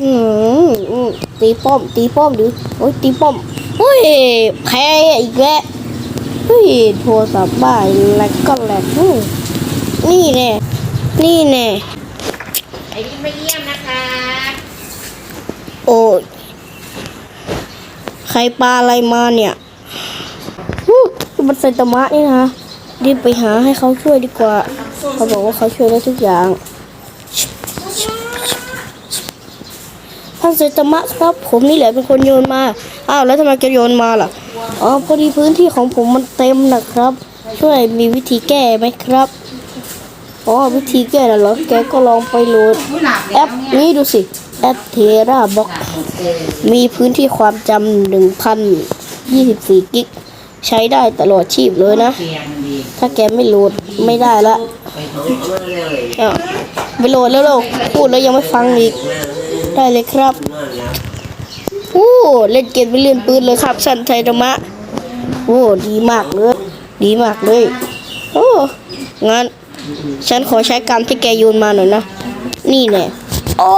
อืมอืมตีป้อม ตีป้อมดูโอ้ยตีป้อมเฮ้ยแพ้อีกแล้วเฮ้ยโทรศัพท์บ้าแหลกก็แหลกอืมนี่แน่นี่แน่ไอ้ที่มาเยี่ยมนะคะ โอ้ยใครปลาอะไรมาเนี่ยฮู้มันไซตามะนี่นะรีบไปหาให้เขาช่วยดีกว่า เขาบอกว่าเขาช่วยได้ทุกอย่าง ท่านไซตมะครับ ผมนี่แหละเป็นคนโยนมา อ้าวแล้วทำไมแกโยนมาล่ะ อ๋อพอดีพื้นที่ของผมมันเต็มนะครับ ช่วยมีวิธีแก้ไหมครับ อ๋อวิธีแก้น่ะเหรอ แกก็ลองไปโหลดแอปนี้ดูสิ แอปเทราบ็อกมีพื้นที่ความจำหนึ่งพันยี่สิบสี่กิก ใช้ได้ตลอดชีพเลยนะ ถ้าแกไม่โหลดไม่ได้ละไปโต๊ะเลยอ้าไปโหลดแล้วเราพูดแล้วยังไม่ฟังอีก ได้เลยครับโอ้เล่นเกมไม่เลื่อนปืนเลยครับสันไทธรรมะโอ้ดีมากเลย ดีมากเลย โอ้งั้น ฉันขอใช้กรรมที่แกโยนมาหน่อยนะ นี่แน่โอ้